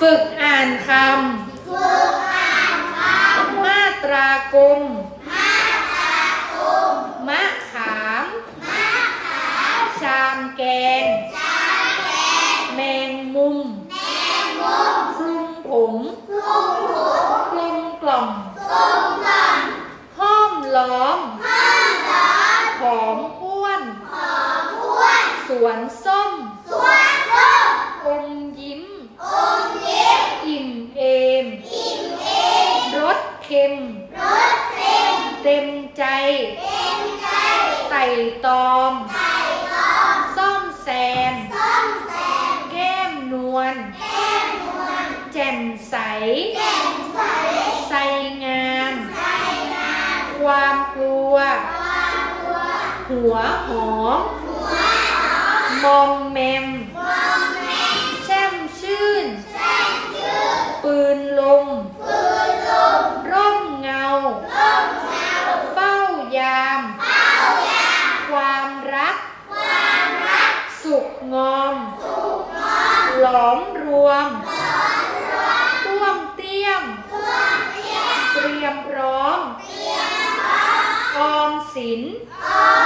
ฝึกอ่านคำมาตรากลมมะขามชามแกงแมงมุมคลุมผมกลมกล่อมห้อมล้อมหอมอ้วนสวนส้มอมยิ้ม อิ่มเอม รสเค็ม เต็มใจไต่ตอมซ่อมแซม แก้มนวลแจ่มใส ใสงามความกลัว หัวหอมมอมแมมแช่มชื่น ปืนลม ร่ม เงาเฝ้ายาม ความรัก สุขงอม หลอมรวมต้วมเตี้ยม เตรียมพร้อม ออมสินอ